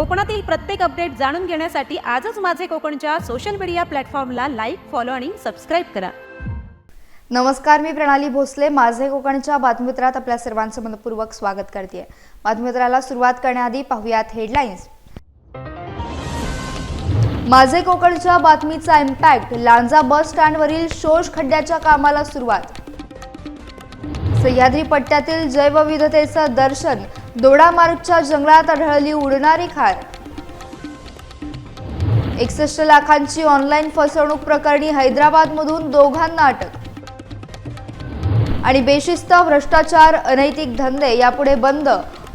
कोकणातील प्रत्येक अपडेट जाणून घेण्यासाठी आजच माझे कोकणच्या सोशल मीडिया प्लॅटफॉर्मला लाईक फॉलो आणि सबस्क्राईब करा. नमस्कार मी प्रणाली भोसले. माझे कोकणच्या बातमीपत्रात आपल्या सर्वांचं मनपूर्वक स्वागत करते बातमीपत्राला सुरुवात करण्याआधी पाहुयात हेडलाईन्स माझे कोकणच्या बातमीचा इम्पॅक्ट लांजा बस स्टँडवरील शोष खड्ड्याच्या कामाला सुरुवात. सह्याद्री पट्ट्यातील जैवविधतेचं दर्शन दोडामार्गच्या जंगलात आढळली उडणारी खार. एकसष्ट लाखांची ऑनलाईन फसवणूक प्रकरणी हैदराबादमधून दोघांना अटक. आणि बेशिस्त भ्रष्टाचार अनैतिक धंदे यापुढे बंद.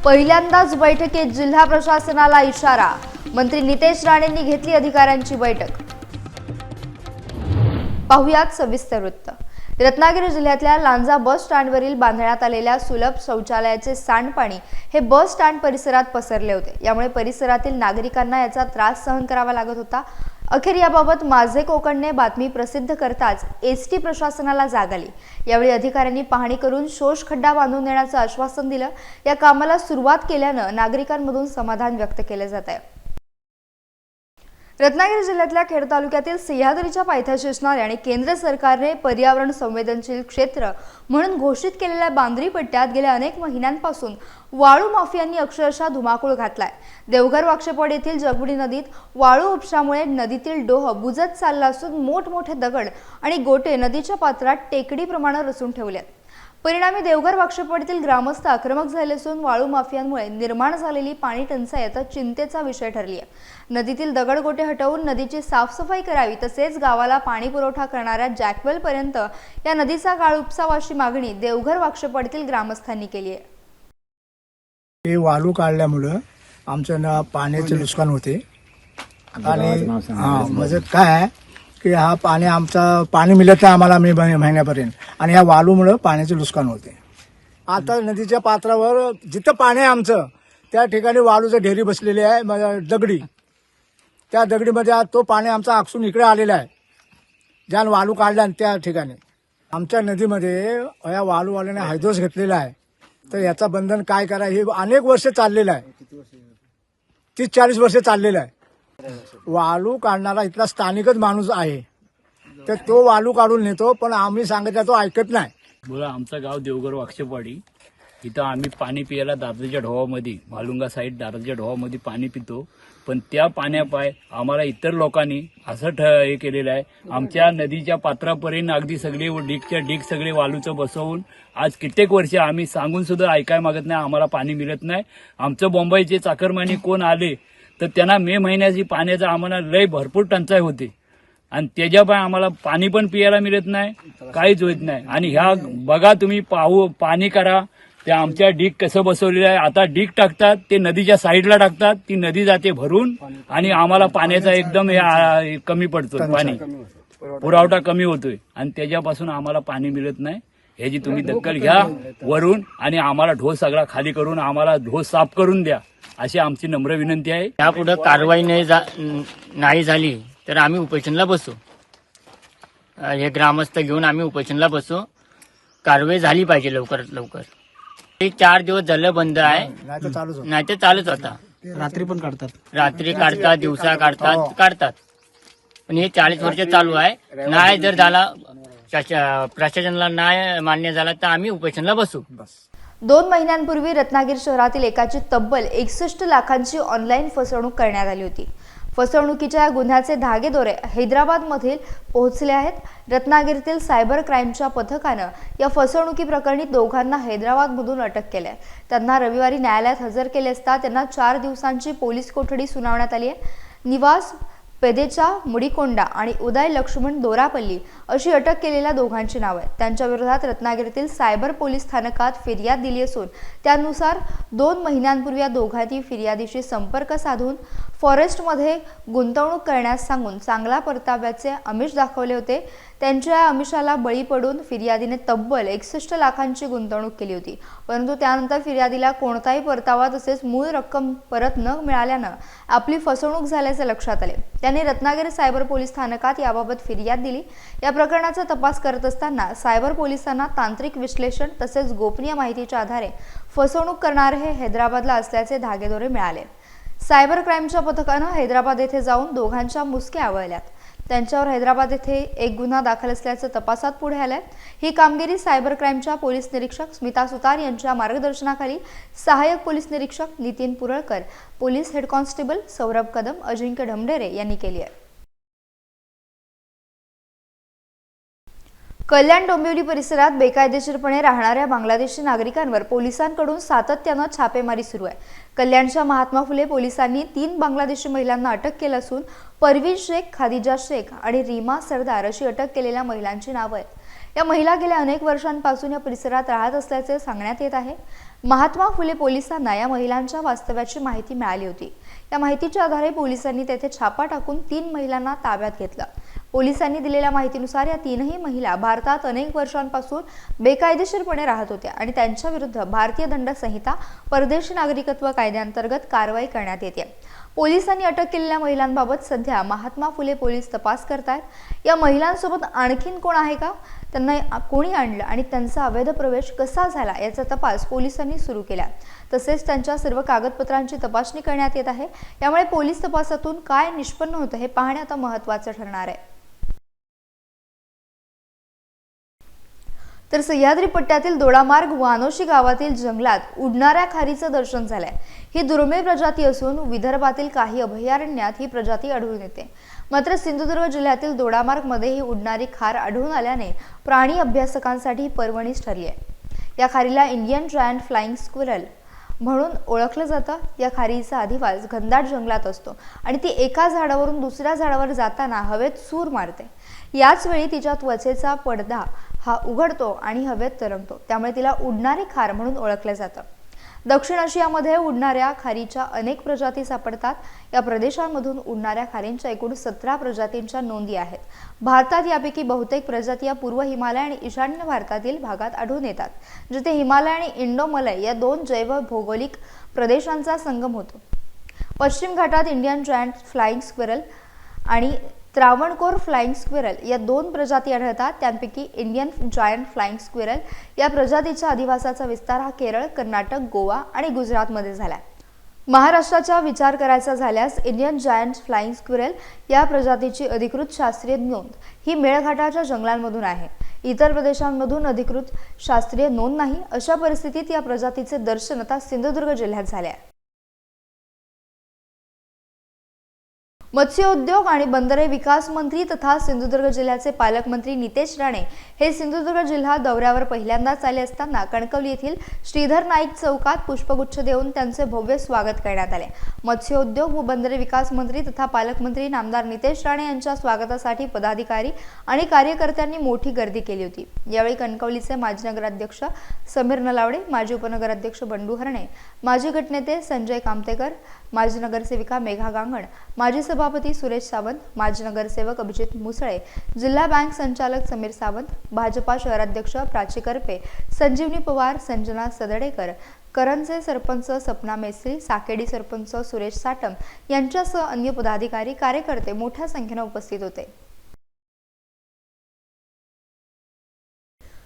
पहिल्यांदाच बैठकीत जिल्हा प्रशासनाला इशारा. मंत्री नितेश राणेंनी घेतली अधिकाऱ्यांची बैठक. पाहुयात सविस्तर वृत्त. रत्नागिरी जिल्ह्यातल्या लांजा बस स्टँडवरील बांधण्यात आलेल्या सुलभ शौचालयाचे सांडपाणी हे बस स्टँड परिसरात पसरले होते. यामुळे परिसरातील नागरिकांना याचा त्रास सहन करावा लागत होता. अखेर याबाबत माझे कोकणने बातमी प्रसिद्ध करताच एस टी प्रशासनाला जाग आली. यावेळी अधिकाऱ्यांनी पाहणी करून शोष खड्डा बांधून देण्याचं आश्वासन दिलं. या कामाला सुरुवात केल्यानं नागरिकांमधून समाधान व्यक्त केलं जात आहे. रत्नागिरी जिल्ह्यातल्या खेड तालुक्यातील सह्याद्रीच्या पायथ्याशी असणारे आणि केंद्र सरकारने पर्यावरण संवेदनशील क्षेत्र म्हणून घोषित केलेल्या बांद्री पट्ट्यात गेल्या अनेक महिन्यांपासून वाळू माफियांनी अक्षरशः धुमाकूळ घातलाय. देवघर वाक्षेपड येथील जगबुडी नदीत वाळू उपशामुळे नदीतील डोह बुजत चालला असून मोठमोठे दगड आणि गोटे नदीच्या पात्रात टेकडीप्रमाणे रचून ठेवले आहेत परिणामी देवघर वाक्षेपडीतील ग्रामस्थ आक्रमक झाले असून वाळू माफियांमुळे निर्माण झालेली पाणी टंचाई आता चिंतेचा विषय ठरली आहे नदीतील दगडगोटे हटवून नदीची साफसफाई करावी तसेच गावाला पाणी पुरवठा करणाऱ्या जॅकवेल पर्यंत या नदीचा गाळ उपसावा अशी मागणी देवघर वाक्षेपडीतील ग्रामस्थांनी केली आहे. हे वाळू काढल्यामुळं आमचं ना पाण्याचे नुकसान होते. आणि म्हणजे काय आहे? की हा पाणी आमचा पाणी मिळत नाही आम्हाला मे महिन्यापर्यंत. आणि या वालूमुळं पाण्याचे नुकसान होते. आता नदीच्या पात्रावर जिथं पाणी आहे आमचं त्या ठिकाणी वाळूचं ढेरी बसलेली आहे दगडी. त्या दगडीमध्ये आज तो पाणी आमचा आकसून इकडे आलेला आहे. ज्यानं वाळू काढला त्या ठिकाणी. आमच्या नदीमध्ये या वाळूवाल्याने हायदोस घेतलेला आहे. तर याचा बंधन काय करा हे अनेक वर्ष चाललेलं आहे. तीस चाळीस वर्ष चाललेलं आहे. वालू काढणारा इथला स्थानिकच माणूस आहे. तर तो वालू काढून नेतो पण आम्ही सांगितलं तो ऐकत नाही. बोला आमचं गाव देवघर वाक्षेपाडी. इथं आम्ही पाणी पियाला दादरच्या ढोवामध्ये मालुंगा साईड दादरच्या ढोवामध्ये पाणी पितो. पण त्या पाण्यापाय आम्हाला इतर लोकांनी असं ठ हे केलेलं आहे. आमच्या नदीच्या पात्रापर्यंत अगदी सगळे डीकच्या डीक सगळे वालूचं बसवून आज कित्येक वर्ष आम्ही सांगून सुद्धा ऐकाय मागत नाही आम्हाला पाणी मिळत नाही. आमचं बॉम्बईचे चाकरमानी कोण आले तर त्यांना मे महिन्याची पाण्याचा आम्हाला लय भरपूर टंचाई होते. आणि त्याच्यापाय आम्हाला पाणी पण पियाला मिळत नाही काहीच होत नाही. आणि ह्या बघा तुम्ही पाहू पाणी करा. ते आमच्या डीक कसं बसवलेलं आहे. आता डीक टाकतात ते नदीच्या साईडला टाकतात. ती नदी जाते भरून आणि आम्हाला पाण्याचा एकदम कमी पडतो पाणी. पुरवठा कमी होतोय. आणि त्याच्यापासून आम्हाला पाणी मिळत नाही. ह्याची तुम्ही दखल घ्या वरून आणि आम्हाला ढोस सगळा खाली करून आम्हाला ढोस साफ करून द्या. अशी आमची नम्र विनंती आहे. यापुढे कारवाई नाही नाही झाली तर आम्ही उपोषणला बसू. हे ग्रामस्थ घेऊन आम्ही उपोषणला बसू. कारवाई झाली पाहिजे लवकरात लवकर. हे चार दिवस झालं बंद आहे. नाही तर चालूच होतं. नाही तर चालूच होता. रात्री पण काढतात. रात्री काढतात दिवसा काढतात काढतात. पण हे चाळीस वर्ष चालू आहे. नाही जर झाला शास- प्रशासनाला नाही मान्य झाला तर आम्ही उपोषणला बसू. दोन महिन्यांपूर्वी रत्नागिरी शहरातील एकाची तब्बल एकसष्ट लाखांची ऑनलाईन फसवणूक करण्यात आली होती. फसवणुकीच्या या गुन्ह्याचे धागेदोरे हैदराबादमधील पोहोचले आहेत. रत्नागिरीतील सायबर क्राईमच्या पथकानं या फसवणुकी प्रकरणी दोघांना हैदराबादमधून अटक केली आहे. त्यांना रविवारी न्यायालयात हजर केले असता त्यांना चार दिवसांची पोलीस कोठडी सुनावण्यात आली आहे. निवास पेदेचा मुडिकोंडा आणि उदय लक्ष्मण दोरापल्ली अशी अटक केलेल्या दोघांची नावं आहेत. त्यांच्या विरोधात रत्नागिरीतील सायबर पोलीस स्थानकात फिर्याद दिली असून त्यानुसार दोन महिन्यांपूर्वी या दोघांनी फिर्यादीशी संपर्क साधून फॉरेस्टमध्ये गुंतवणूक करण्यास सांगून चांगला परताव्याचे आमिष दाखवले होते. त्यांच्या या अमिषाला बळी पडून फिर्यादीने तब्बल एकसष्ट लाखांची गुंतवणूक केली होती. परंतु त्यानंतर फिर्यादीला कोणताही परतावा तसेच मूळ रक्कम परत न मिळाल्यानं आपली फसवणूक झाल्याचे लक्षात आले. त्यांनी रत्नागिरी सायबर पोलीस स्थानकात याबाबत फिर्याद दिली. या प्रकरणाचा तपास करत असताना सायबर पोलिसांना तांत्रिक विश्लेषण तसेच गोपनीय माहितीच्या आधारे फसवणूक करणारे हे हैदराबादला असल्याचे धागेदोरे मिळाले. सायबर क्राईमच्या पथकानं हैदराबाद येथे जाऊन दोघांच्या मुसक्या आवळल्यात. त्यांच्यावर हैदराबाद येथे एक गुन्हा दाखल असल्याचं तपासात पुढे आलंय. ही कामगिरी सायबर क्राईमच्या पोलीस निरीक्षक स्मिता सुतार यांच्या मार्गदर्शनाखाली सहाय्यक पोलीस निरीक्षक Nitin Puralkar police head constable Saurabh Kadam Ajinkya Dhamdhere यांनी केली आहे. कल्याण डोंबिवली परिसरात बेकायदेशीरपणे राहणाऱ्या बांगलादेशी नागरिकांवर पोलिसांकडून सातत्यानं छापेमारी सुरू आहे. कल्याणच्या महात्मा फुले पोलिसांनी तीन बांगलादेशी महिलांना अटक केलं असून परवीन शेख खादिजा शेख आणि रीमा सरदार अशी अटक केलेल्या महिलांची नावं आहेत. या महिला गेल्या अनेक वर्षांपासून या परिसरात राहत असल्याचे सांगण्यात येत आहे. महात्मा फुले पोलिसांना या महिलांच्या वास्तव्याची माहिती मिळाली होती. या माहितीच्या आधारे पोलिसांनी तेथे छापा टाकून तीन महिलांना ताब्यात घेतलं. पोलिसांनी दिलेल्या माहितीनुसार या तीनही महिला भारतात अनेक वर्षांपासून बेकायदेशीरपणे राहत होत्या आणि त्यांच्या विरुद्ध भारतीय दंड संहिता परदेशी नागरिकत्व कायद्याअंतर्गत कारवाई करण्यात येते. पोलिसांनी अटक केलेल्या महिलांबाबत सध्या महात्मा फुले पोलीस तपास करतायत. या महिलांसोबत आणखीन कोण आहे का? त्यांना कोणी आणलं? आणि त्यांचा अवैध प्रवेश कसा झाला? याचा तपास पोलिसांनी सुरू केला. तसेच त्यांच्या सर्व कागदपत्रांची तपासणी करण्यात येत आहे. त्यामुळे पोलीस तपासातून काय निष्पन्न होतं हे पाहणे आता महत्त्वाचं ठरणार आहे. तर सह्याद्री पट्ट्यातील दोडामार्ग वानोशी गावातील जंगलात उडणाऱ्या खारीचं दर्शन झालंय. ही दुर्मिळ प्रजाती असून विदर्भातील काही अभयारण्यात ही प्रजाती आढळून येते. मात्र सिंधुदुर्ग जिल्ह्यातील दोडामार्गमध्ये ही उडणारी खार आढळून आल्याने प्राणी अभ्यासकांसाठी पर्वणीच ठरली आहे या खारीला इंडियन जायंट फ्लाइंग स्क्विरल म्हणून ओळखलं जातं. या खारीचा अधिवास घनदाट जंगलात असतो आणि ती एका झाडावरून दुसऱ्या झाडावर जाताना हवेत सूर मारते. याचवेळी तिच्या त्वचेचा पडदा हा उघडतो आणि हवेत तरंगतो. त्यामुळे तिला उडणारी खार म्हणून ओळखलं जातं. दक्षिण आशियामध्ये उडणाऱ्या खारीच्या अनेक प्रजाती सापडतात. या प्रदेशांमधून उडणाऱ्या खारींच्या एकूण सतरा प्रजातींच्या नोंदी आहेत. भारतात यापैकी बहुतेक प्रजाती या पूर्व हिमालय आणि ईशान्य भारतातील भागात आढळून येतात जिथे हिमालय आणि इंडोमलय या दोन जैव भौगोलिक प्रदेशांचा संगम होतो. पश्चिम घाटात इंडियन जायंट फ्लाइंग स्क्वेरल आणि त्रावणकोर फ्लाइंग स्क्विरल या दोन प्रजाती आढळतात. त्यांपैकी इंडियन जायंट फ्लाइंग स्क्विरल या प्रजातीच्या अधिवासाचा विस्तार हा केरळ कर्नाटक गोवा आणि गुजरातमध्ये झाला महाराष्ट्राचा विचार करायचा झाल्यास इंडियन जायंट फ्लाइंग स्क्विरल या प्रजातीची अधिकृत शास्त्रीय नोंद ही मेळघाटाच्या जंगलांमधून आहे. इतर प्रदेशांमधून अधिकृत शास्त्रीय नोंद नाही. अशा परिस्थितीत या प्रजातीचे दर्शन आता सिंधुदुर्ग जिल्ह्यात झाले आहे. मत्स्योद्योग आणि बंदरे विकास मंत्री तथा सिंधुदुर्ग जिल्ह्याचे पालकमंत्री नितेश राणे हे सिंधुदुर्ग जिल्हा दौऱ्यावर पहिल्यांदाच आले असताना कणकवली येथील श्रीधर नाईक चौकात पुष्पगुच्छ देऊन त्यांचे भव्य स्वागत करण्यात आले. मत्स्योद्योग व बंदरे विकास मंत्री तथा पालकमंत्री नामदार नितेश राणे यांच्या स्वागतासाठी पदाधिकारी आणि कार्यकर्त्यांनी मोठी गर्दी केली होती. यावेळी कणकवलीचे माजी नगराध्यक्ष समीर नलावडे माजी उपनगराध्यक्ष बंडू हरणे माजी गटनेते संजय कामतेकर माजी नगरसेविका मेघा गांगण माजी सभापती सुरेश सावंत माजी नगरसेवक अभिजित मुसळे जिल्हा बँक संचालक समीर सावंत भाजपा शहराध्यक्ष प्राची करपे संजीवनी पवार संजना सदडेकर करंजे सरपंच सपना मेसरी साकेडी सरपंच सुरेश साटम यांच्यासह अन्य पदाधिकारी कार्यकर्ते मोठ्या संख्येने उपस्थित होते.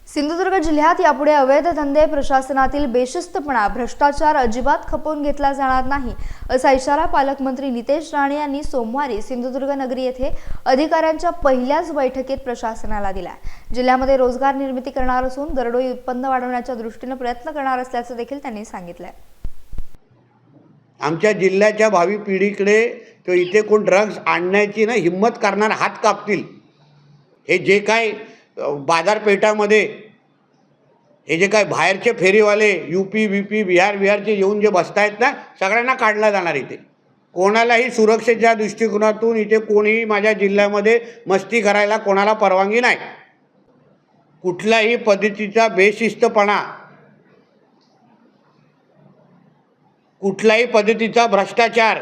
सिंधुदुर्ग जिल्ह्यात यापुढे अवैध धंदे प्रशासनातील बेशिस्तपणा भ्रष्टाचार अजिबात खपवून घेतला जाणार नाही असा इशारा पालकमंत्री नितेश राणे यांनी सोमवारी सिंधुदुर्ग नगरी येथे अधिकाऱ्यांच्या पहिल्याच बैठकीत प्रशासनाला दिला. जिल्ह्यामध्ये रोजगार निर्मिती करणार असून दरडोई उत्पन्न वाढवण्याच्या दृष्टीने प्रयत्न करणार असल्याचं देखील त्यांनी सांगितलंय. आमच्या जिल्ह्याच्या भावी पिढीकडे तो इथे कोण ड्रग्ज आणण्याची ना हिंमत करणार हात कापतील. हे जे काय बाजारपेठामध्ये हे जे काय बाहेरचे फेरीवाले U P B P Bihar बिहारचे येऊन जे बसतायत ना सगळ्यांना काढला जाणार इथे. कोणालाही सुरक्षेच्या दृष्टिकोनातून इथे कोणीही माझ्या जिल्ह्यामध्ये मस्ती करायला कोणाला परवानगी नाही. कुठल्याही पद्धतीचा बेशिस्तपणा कुठल्याही पद्धतीचा भ्रष्टाचार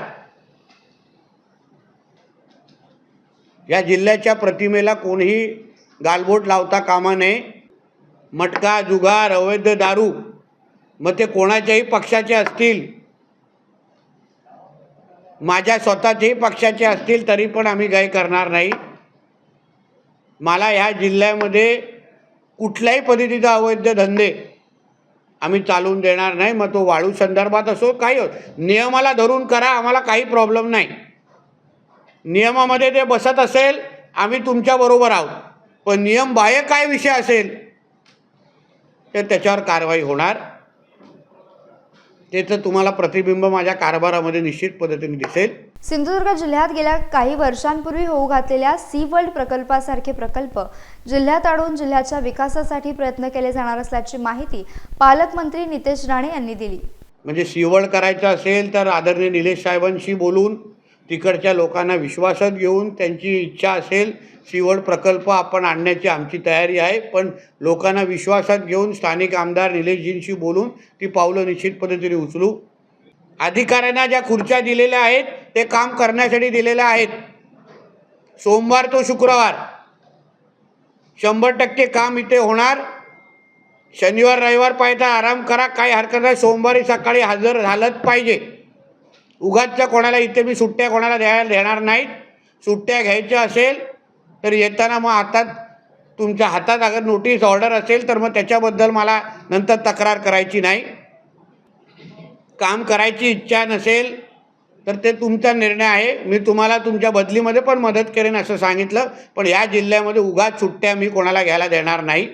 या जिल्ह्याच्या प्रतिमेला कोणीही गालबोट लावता कामा नये मटका जुगार अवैध दारू मग ते कोणाच्याही पक्षाचे असतील माझ्या स्वतःच्याही पक्षाचे असतील तरी पण आम्ही काही करणार नाही मला ह्या जिल्ह्यामध्ये कुठल्याही पद्धतीचा अवैध धंदे आम्ही चालवून देणार नाही मग तो वाळू संदर्भात असो काही हो नियमाला धरून करा आम्हाला काही प्रॉब्लेम नाही नियमामध्ये ते बसत असेल आम्ही तुमच्याबरोबर आहोत पण नियम बाह्य काय विषय असेल तर त्याच्यावर कारवाई होणार. त्याचं तुम्हाला प्रतिबिंब माझ्या कारभारामध्ये निश्चित पद्धतीने दिसेल. सिंधुदुर्ग जिल्ह्यात गेल्या काही वर्षांपूर्वी होऊ घातलेल्या सी वर्ल्ड प्रकल्पासारखे प्रकल्प जिल्ह्यात आणून जिल्ह्याच्या विकासासाठी प्रयत्न केले जाणार असल्याची माहिती पालकमंत्री नितेश राणे यांनी दिली. म्हणजे शिवड करायचं असेल तर आदरणीय निलेश साहेबांशी बोलून तिकडच्या लोकांना विश्वासात घेऊन त्यांची इच्छा असेल शिवड प्रकल्प आपण आणण्याची आमची तयारी आहे. पण लोकांना विश्वासात घेऊन स्थानिक आमदार निलेशजींशी बोलून ती पावलं निश्चित पद्धतीने उचलू. अधिकाऱ्यांना ज्या खुर्च्या दिलेल्या आहेत ते काम करण्यासाठी दिलेल्या आहेत. सोमवार तो शुक्रवार. शंभर टक्के काम इथे होणार. शनिवार रविवार पाहिजे आराम करा. काही हरकत नाही. सोमवारी सकाळी हजर झालंच पाहिजे. उगाचच्या कोणाला इथे मी सुट्ट्या कोणाला द्यायला देणार नाहीत. सुट्ट्या घ्यायच्या असेल तर येताना मग हातात तुमच्या हातात अगर नोटीस ऑर्डर असेल तर मग त्याच्याबद्दल मला नंतर तक्रार करायची नाही. काम करायची इच्छा नसेल तर ते तुमचा निर्णय आहे. मी तुम्हाला तुमच्या बदलीमध्ये पण मदत करेन असं सांगितलं पण या जिल्ह्यामध्ये उगाच सुट्ट्या मी कोणाला घ्यायला देणार नाही.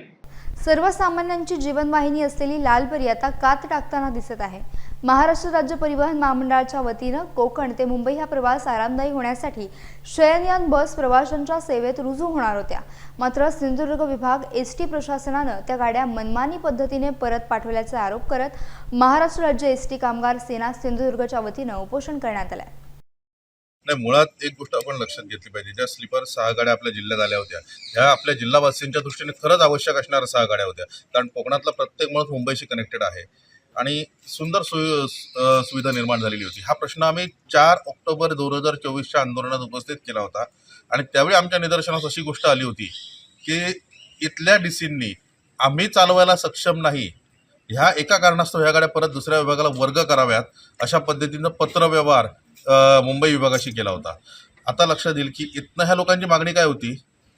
सर्वसामान्यांची जीवनवाहिनी असलेली लालपरी आता कात टाकताना दिसत आहे. महाराष्ट्र राज्य परिवहन महामंडळाच्या वतीनं कोकण ते मुंबई हा प्रवास आरामदायी होण्यासाठी शयनयान बस प्रवाशांच्या सेवेत रुजू होणार होत्या. मात्र सिंधुदुर्ग विभाग एस टी प्रशासनानं त्या गाड्या मनमानी पद्धतीने परत पाठवल्याचा आरोप करत महाराष्ट्र राज्य एस टी कामगार सेना सिंधुदुर्गच्या वतीनं उपोषण करण्यात आलंय. नाही मुळात एक गोष्ट आपण लक्षात घेतली पाहिजे. ज्या स्लीपर सहा गाड्या आपल्या जिल्ह्यात आल्या होत्या ह्या आपल्या जिल्हावासींच्या दृष्टीने खरंच आवश्यक असणाऱ्या सहा गाड्या होत्या. कारण कोकणातला प्रत्येक माणूस मुंबईशी कनेक्टेड आहे. आणि सुंदर सुवि सुविधा निर्माण झालेली होती. हा प्रश्न आम्ही चार ऑक्टोबर दोन हजार चोवीसच्या आंदोलनात उपस्थित केला होता. आणि त्यावेळी आमच्या निदर्शनास अशी गोष्ट आली होती की इथल्या डी सींनी आम्ही चालवायला सक्षम नाही ह्या एका कारणास्तव ह्या गाड्या परत दुसऱ्या विभागाला वर्ग कराव्यात अशा पद्धतीनं पत्रव्यवहार मुंबई विभागाशी केला होता. आता लक्षात येईल की इथनं ह्या लोकांची मागणी काय होती?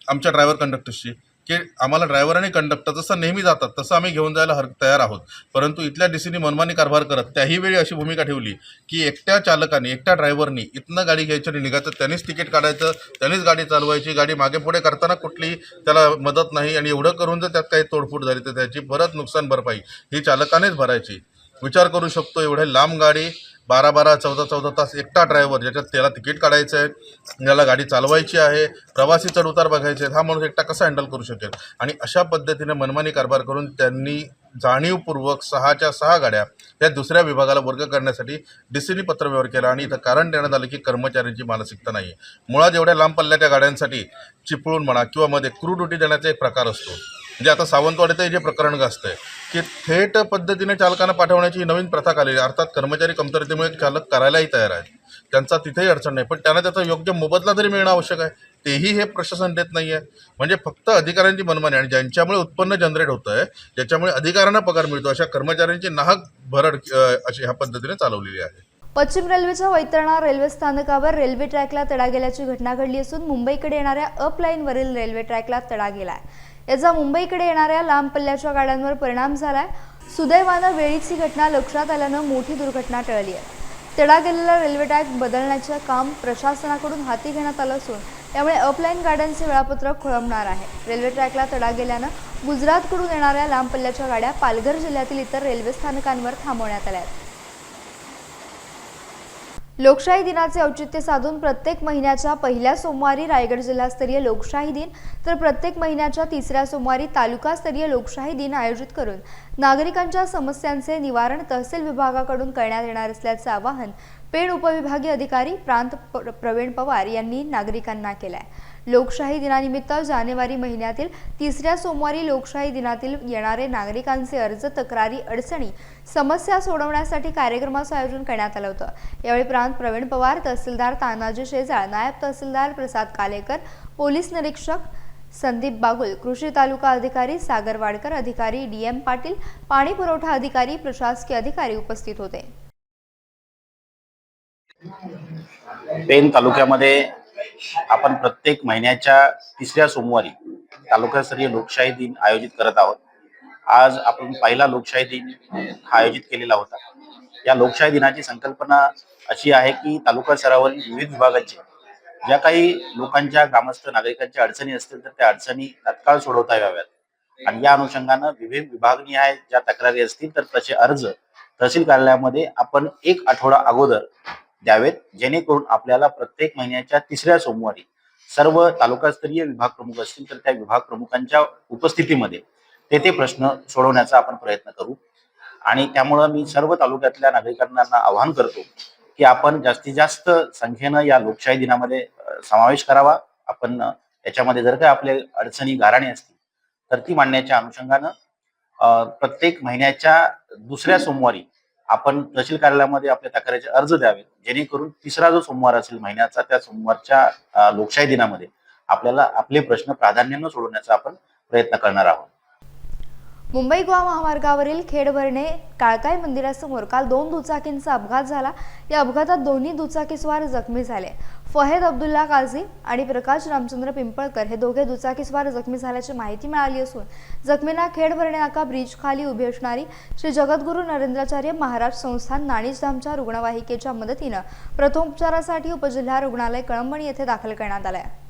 आमच्या ड्रायव्हर कंडक्टर्सची. की आम्हाला ड्रायव्हर आणि कंडक्टर जसं नेहमी जातात तसं आम्ही घेऊन जायला हर तयार आहोत. परंतु इथल्या डीसीनी मनमानी कारभार करत त्याही वेळी अशी भूमिका ठेवली की एकट्या चालकाने एकट्या ड्रायव्हरनी इथनं गाडी घ्यायची आणि निघायचं त्यांनीच तिकीट काढायचं त्यांनीच गाडी चालवायची गाडी मागे पुढे करताना कुठली त्याला मदत नाही आणि एवढं करून जर त्यात काही तोडफोड झाली तर त्याची परत नुकसान भरपाई ही चालकानेच भरायची. विचार करू शकतो एवढे लांब गाडी बारा बारा चौदा चौदा तास एकटा ड्रायव्हर ज्याच्यात त्याला तिकीट काढायचं आहे याला गाडी चालवायची आहे प्रवासी चढउतार बघायचे आहेत हा माणूस एकटा कसा हँडल करू शकेल? आणि अशा पद्धतीने मनमानी कारभार करून त्यांनी जाणीवपूर्वक सहाच्या सहा गाड्या या दुसऱ्या विभागाला वर्ग करण्यासाठी डीसीनी पत्रव्यवहार केला आणि इथं कारण देण्यात आलं की कर्मचाऱ्यांची मानसिकता नाही आहे मुळात एवढ्या लांब पल्ल्याच्या गाड्यांसाठी चिपळूण म्हणा किंवा मध्ये क्रू ड्युटी देण्याचा एक प्रकार असतो. म्हणजे आता सावंतवाडीतही जे प्रकरण गाजतंय की थेट पद्धतीने चालकांना पाठवण्याची नवीन प्रथा आलेली अर्थात कर्मचारी कमतरतेमुळे चालक करायलाही तयार आहेत. त्यांचा तिथेही अडचण नाही. पण त्यांना त्याचा योग्य मोबदला तरी मिळणं आवश्यक आहे. तेही हे प्रशासन देत नाही आहे म्हणजे फक्त अधिकाऱ्यांची मनमानी आणि ज्यांच्यामुळे उत्पन्न जनरेट होतं आहे ज्याच्यामुळे अधिकाऱ्यांना पगार मिळतो अशा कर्मचाऱ्यांची नाहक भरड अशी ह्या पद्धतीने चालवलेली आहे. पश्चिम रेल्वेच्या वैतरणा रेल्वे स्थानकावर रेल्वे ट्रॅकला तडा गेल्याची घटना घडली असून मुंबईकडे येणाऱ्या अपलाईनवरील रेल्वे ट्रॅकला तडा गेला आहे याचा मुंबईकडे येणाऱ्या लांब पल्ल्याच्या गाड्यांवर परिणाम झालाय. सुदैवानं वेळीच ही घटना लक्षात आल्यानं मोठी दुर्घटना टळली आहे. तडा गेलेला रेल्वे ट्रॅक बदलण्याचं काम प्रशासनाकडून हाती घेण्यात आलं असून त्यामुळे अपलाईन गाड्यांचे वेळापत्रक खोळंबणार आहे. रेल्वे ट्रॅकला तडा गेल्यानं गुजरातकडून येणाऱ्या लांब पल्ल्याच्या गाड्या पालघर जिल्ह्यातील इतर रेल्वे स्थानकांवर थांबवण्यात आल्या आहेत. लोकशाही दिनाचे औचित्य साधून प्रत्येक महिन्याच्या पहिल्या सोमवारी रायगड जिल्हास्तरीय लोकशाही दिन तर प्रत्येक महिन्याच्या तिसऱ्या सोमवारी तालुकास्तरीय लोकशाही दिन आयोजित करून नागरिकांच्या समस्यांचे निवारण तहसील विभागाकडून करण्यात येणार असल्याचे आवाहन पेण उपविभागीय अधिकारी प्रांत प्रवीण पवार यांनी नागरिकांना केलं आहे लोकशाही दिनानिमित्त जानेवारी महिन्यातील तिसऱ्या सोमवारी लोकशाही दिनातील येणारे नागरिकांचे अर्ज तक्रारी अडचणी समस्या सोडवण्यासाठी कार्यक्रमाचं आयोजन करण्यात आलं होतं. यावेळी प्रांत प्रवीण पवार तहसीलदार तानाजी शेजाळ नायब तहसीलदार प्रसाद कालेकर पोलीस निरीक्षक संदीप बागुल कृषी तालुका अधिकारी सागर वाडकर अधिकारी डी एम पाटील पाणी पुरवठा अधिकारी प्रशासकीय अधिकारी उपस्थित होते. पेन तालुक्यामध्ये आपण प्रत्येक महिन्याच्या तिसऱ्या सोमवारी तालुकास्तरीय लोकशाही दिन आयोजित करत आहोत. आज आपण पहिला लोकशाही दिन हा आयोजित केलेला होता. या लोकशाही दिनाची संकल्पना अशी आहे की तालुका स्तरावरील विविध विभागाचे ज्या काही लोकांच्या ग्रामस्थ नागरिकांच्या अडचणी असतील तर त्या अडचणी तत्काळ सोडवता याव्यात. आणि या अनुषंगानं विविध विभागनिहाय ज्या तक्रारी असतील तर तसे अर्ज तहसील कार्यालयामध्ये आपण एक आठवडा अगोदर द्यावेत जेणेकरून आपल्याला प्रत्येक महिन्याच्या तिसऱ्या सोमवारी सर्व तालुकास्तरीय विभाग प्रमुख असतील तर त्या विभाग प्रमुखांच्या उपस्थितीमध्ये ते ते प्रश्न सोडवण्याचा आपण प्रयत्न करू. आणि त्यामुळं मी सर्व तालुक्यातल्या नागरिकांना आवाहन करतो की आपण जास्तीत जास्त संख्येनं या लोकशाही दिनामध्ये समावेश करावा. आपण याच्यामध्ये जर काही आपले अडचणी गाराणे असतील तर ती मांडण्याच्या अनुषंगानं प्रत्येक महिन्याच्या दुसऱ्या सोमवारी आपण तहसील कार्यालयामध्ये आपल्या तक्रारीचे अर्ज द्यावेत जेणेकरून तिसरा जो सोमवार असेल महिन्याचा त्या सोमवारच्या लोकशाही दिनामध्ये आपल्याला आपले प्रश्न प्राधान्यानं सोडवण्याचा आपण प्रयत्न करणार आहोत. मुंबई गोवा महामार्गावरील खेडभरणे काळकाई मंदिरासमोर काल दोन दुचाकींचा अपघात झाला. या अपघातात दोन्ही दुचाकीस्वार जखमी झाले. फहेद अब्दुल्ला काझी आणि प्रकाश रामचंद्र पिंपळकर हे दोघे दुचाकीस्वार जखमी झाल्याची माहिती मिळाली असून जखमींना खेडभरणे नाका ब्रिज खाली उभी असणारी श्री जगद्गुरू नरेंद्राचार्य महाराज संस्थान नाणीजधामच्या रुग्णवाहिकेच्या मदतीनं प्रथमोपचारासाठी उपजिल्हा रुग्णालय कळंबणी येथे दाखल करण्यात आलं आहे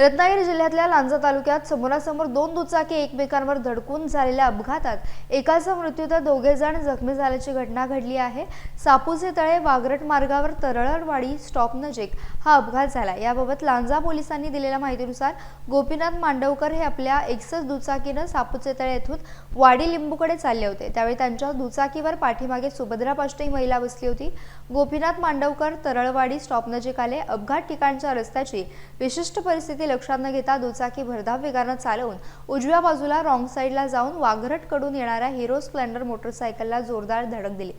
रत्नागिरी जिल्ह्यातल्या लांजा तालुक्यात समोरासमोर दोन दुचाकी एकमेकांवर धडकून झालेल्या अपघातात एकाचा मृत्यू तर दोघे जण जखमी झाल्याची घटना घडली आहे. सापूचे तळे वागरट मार्गावर तरळवाडी स्टॉप नजीक हा अपघात झाला. याबाबत लांजा पोलिसांनी दिलेल्या माहितीनुसार गोपीनाथ मांडवकर हे आपल्या एक्सस दुचाकीनं सापूचे तळे येथून वाडी लिंबूकडे चालले होते. त्यावेळी त्यांच्या दुचाकीवर पाठीमागे सुभद्रा पाष्टे महिला बसली होती. गोपीनाथ मांडवकर तरळवाडी स्टॉप नजीक आले. अपघात ठिकाणच्या रस्त्याची विशिष्ट परिस्थिती लक्षात न घेता दुचाकी भरधाव वेगानं चालवून उजव्या बाजूला रॉंग साईडला जाऊन वाघरटकडून येणाऱ्या हिरो स्प्लेंडर मोटरसायकलला जोरदार धडक दिली.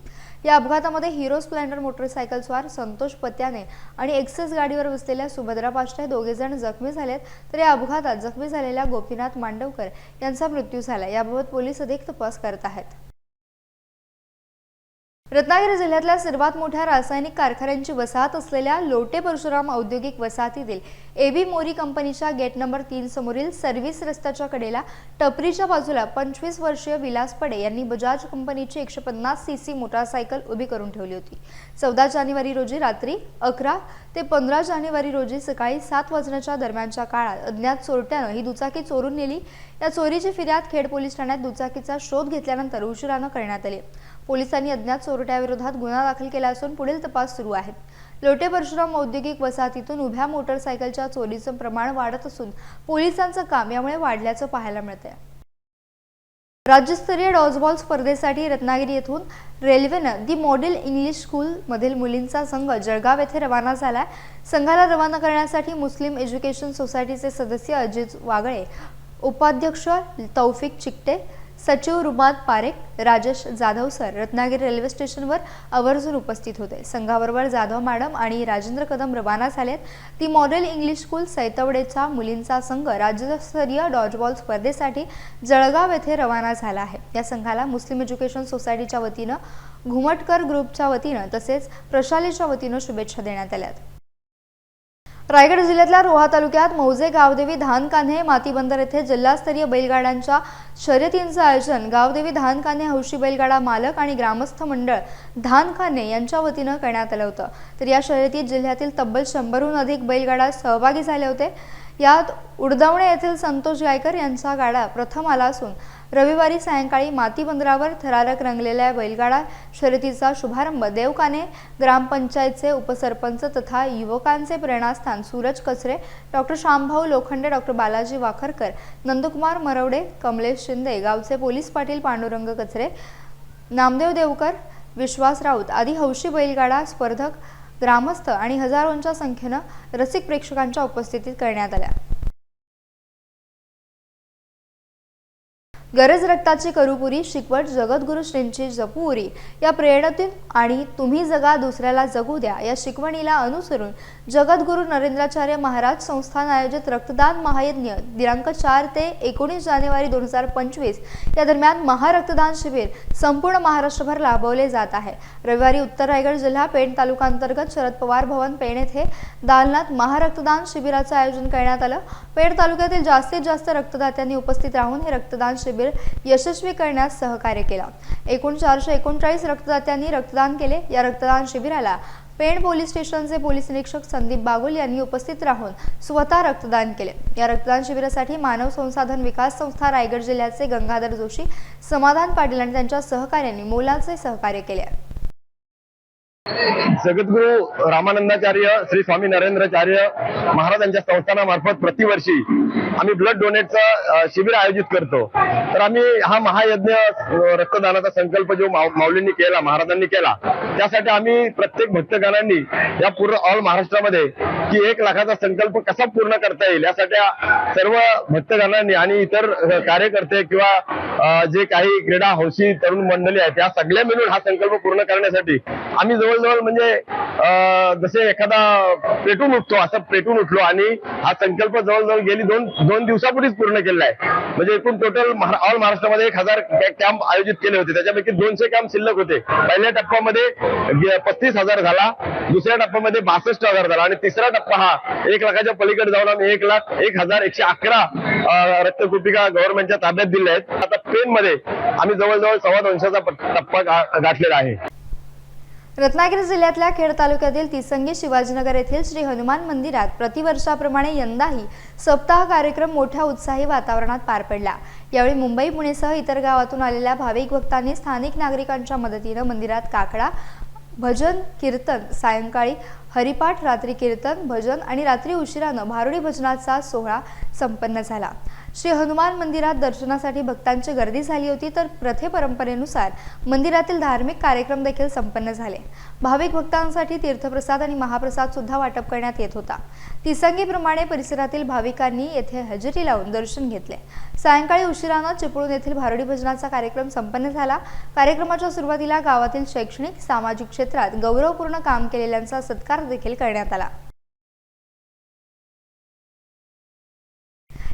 या अपघातामध्ये हिरो स्प्लेंडर मोटरसायकल संतोष पत्याने आणि एक्सेस गाडीवर बसलेल्या सुभद्रा पाष्टे हे दोघे जण जखमी झालेत. तर या अपघातात जखमी झालेल्या गोपीनाथ मांडवकर यांचा मृत्यू झाला. याबाबत पोलीस अधिक तपास करत आहेत. रत्नागिरी जिल्ह्यातल्या सर्वात मोठ्या रासायनिक कारखान्यांची वसाहत असलेल्या लोटे परशुराम औद्योगिक वसाहतीतील एबी मोरी कंपनीच्या गेट नंबर तीन समोरील सर्व्हिस रस्त्याच्या कडेला टपरीच्या बाजूला पंचवीस वर्षीय विलास पडे यांनी बजाज कंपनीची एकशे पन्नास सी सी मोटारसायकल उभी करून ठेवली होती. चौदा जानेवारी रोजी रात्री अकरा ते पंधरा जानेवारी रोजी सकाळी सात वाजण्याच्या दरम्यानच्या काळात अज्ञात चोरट्यानं ही दुचाकी चोरून नेली. या चोरीची फिर्याद खेड पोलीस ठाण्यात दुचाकीचा शोध घेतल्यानंतर उशिरानं करण्यात आली. पोलिसांनी अज्ञात चोरट्याविरोधात गुन्हा दाखल केला असून पुढील तपास सुरू आहे. लोटे परशुराम औद्योगिक वसाहतीतून उभ्या मोटरसायकलच्या चोरीचं प्रमाण वाढत असून पोलिसांचं काम यामुळे वाढल्याचं पाहायला मिळतंय. राज्यस्तरीय डॉजबॉल स्पर्धेसाठी रत्नागिरी येथून रेल्वेनं दी मॉडेल इंग्लिश स्कूल मधील मुलींचा संघ जळगाव येथे रवाना झाला संघाला रवाना करण्यासाठी मुस्लिम एज्युकेशन सोसायटीचे सदस्य अजित वागळे उपाध्यक्ष तौफिक चिकटे सचिव रुमात पारेख राजेश जाधव सर रत्नागिरी रेल्वे स्टेशनवर आवर्जून उपस्थित होते. संघाबरोबर जाधव मॅडम आणि राजेंद्र कदम रवाना झालेत. ती मॉडेल इंग्लिश स्कूल सैतवडेचा मुलींचा संघ राज्यस्तरीय डॉजबॉल स्पर्धेसाठी जळगाव येथे रवाना झाला आहे. या संघाला मुस्लिम एज्युकेशन सोसायटीच्या वतीनं घुमटकर ग्रुपच्या वतीनं तसेच प्रशालेच्या वतीनं शुभेच्छा देण्यात आल्यात रायगड जिल्ह्यातल्या रोहा तालुक्यात मौजे गावदेवी धान कान्हे येथे जिल्हास्तरीय बैलगाड्यांच्या शर्यतींचं आयोजन गावदेवी धान कान्हे हौशी बैलगाडा मालक आणि ग्रामस्थ मंडळ धान कान्हे यांच्या वतीनं करण्यात आलं होतं. तर या शर्यतीत जिल्ह्यातील तब्बल शंभरहून अधिक बैलगाडा सहभागी झाले होते. यात उडदावणे येथील संतोष गायकर यांचा गाडा प्रथम आला असून रविवारी सायंकाळी माती बंदरावर थरारक रंगलेल्या बैलगाडा शर्यतीचा शुभारंभ देवकाने ग्रामपंचायतचे उपसरपंच तथा युवकांचे प्रेरणास्थान सूरज कचरे डॉक्टर श्यामभाऊ लोखंडे डॉक्टर बालाजी वाखरकर नंदकुमार मरवडे कमलेश शिंदे गावचे पोलीस पाटील पांडुरंग कचरे नामदेव देवकर विश्वास राऊत आदी हौशी बैलगाडा स्पर्धक ग्रामस्थ आणि हजारोंच्या संख्येनं रसिक प्रेक्षकांच्या उपस्थितीत करण्यात आल्या. गरज रक्ताची करुपुरी शिकवट जगद्गुरु श्रींची जपुरी. या प्रेरणेतून आणि तुम्ही जगा दुसऱ्याला जगू द्या. या शिकवणीला अनुसरून जगद्गुरु नरेंद्राचार्य महाराज संस्थान आयोजित रक्तदान महायज्ञ दिनांक चार ते एकोणीस जानेवारी दोन हजार पंचवीस. या दरम्यान महारक्तदान शिबिर संपूर्ण महाराष्ट्रभर राबवले जात आहे. रविवारी उत्तर रायगड जिल्हा पेण तालुका अंतर्गत शरद पवार भवन पेण येथे दालनात महारक्तदान शिबिराचं आयोजन करण्यात आलं. पेण तालुक्यातील जास्तीत जास्त रक्तदात्यांनी उपस्थित राहून हे रक्तदान शिबिर यशस्वी करण्यास सहकार्य केला. एकूण चारशे एकोणचाळीस रक्तदात्यांनी रक्तदान केले. या रक्तदान शिबिराला पेण पोलीस स्टेशनचे पोलीस निरीक्षक संदीप बागुल यांनी उपस्थित राहून स्वतः रक्तदान केले. या रक्तदान शिबिरासाठी मानव संसाधन विकास संस्था रायगड जिल्ह्याचे गंगाधर जोशी समाधान पाटील आणि त्यांच्या सहकार्यांनी मोलाचे सहकार्य केले. जगद्गुरु रामानंदाचार्य श्री स्वामी नरेंद्राचार्य महाराजांच्या संस्थानामार्फत प्रतिवर्षी आम्ही ब्लड डोनेटचं शिबिर आयोजित करतो. तर आम्ही हा महायज्ञ रक्तदानाचा संकल्प जो माऊलींनी केला महाराजांनी केला त्यासाठी आम्ही प्रत्येक भक्तगणांनी या पूर्ण ऑल महाराष्ट्रामध्ये की एक लाखाचा संकल्प कसा पूर्ण करता येईल यासाठी सर्व भक्तगणांनी आणि इतर कार्यकर्ते किंवा जे काही क्रीडा हौशी तरुण मंडळी आहेत त्या सगळ्या मिळून हा संकल्प पूर्ण करण्यासाठी आम्ही जवळजवळ म्हणजे जसे एखादा पेटून उठतो असं पेटून उठलो आणि हा संकल्प जवळजवळ गेली दोन दोन दिवसापूर्वीच पूर्ण केलेला आहे. म्हणजे एकूण टोटल ऑल महाराष्ट्रामध्ये एक हजार कॅम्प आयोजित केले होते. त्याच्यापैकी दोनशे कॅम्प शिल्लक होते. पहिल्या टप्प्यामध्ये पस्तीस हजार झाला दुसऱ्या टप्प्यामध्ये बासष्ट हजार झाला आणि तिसरा टप्पा हा एक लाखाच्या पलीकडे जाऊन आम्ही एक लाख एक हजार एकशे अकरा अ, रक्तकुपिका गव्हर्नमेंटच्या ताब्यात दिल्या आहेत. आता पेन मध्ये आम्ही जवळजवळ सव्वा दोनशेचा टप्पा गाठलेला आहे. रत्नागिरी जिल्ह्यातल्या खेड तालुक्यातील तिसंगी शिवाजीनगर येथील श्री हनुमान मंदिरात प्रतिवर्षाप्रमाणे यंदाही सप्ताह कार्यक्रम मोठ्या उत्साही वातावरणात पार पडला. यावेळी मुंबई पुणेसह इतर गावातून आलेल्या भाविक भक्तांनी स्थानिक नागरिकांच्या मदतीनं मंदिरात काकडा भजन कीर्तन सायंकाळी हरिपाठ रात्री कीर्तन भजन आणि रात्री उशिरानं भारुडी भजनाचा सोहळा संपन्न झाला. श्री हनुमान मंदिरात दर्शनासाठी भक्तांची गर्दी झाली होती तर प्रथे परंपरेनुसार मंदिरातील धार्मिक कार्यक्रम देखील संपन्न झाले. भाविक भक्तांसाठी तीर्थप्रसाद आणि महाप्रसाद सुद्धा वाटप करण्यात येत होता. तिसंगीप्रमाणे परिसरातील भाविकांनी येथे हजेरी लावून दर्शन घेतले. सायंकाळी उशिरानं चिपळूण येथील भारुडी भजनाचा कार्यक्रम संपन्न झाला. कार्यक्रमाच्या सुरुवातीला गावातील शैक्षणिक सामाजिक क्षेत्रात गौरवपूर्ण काम केलेल्यांचा सत्कार देखील करण्यात आला.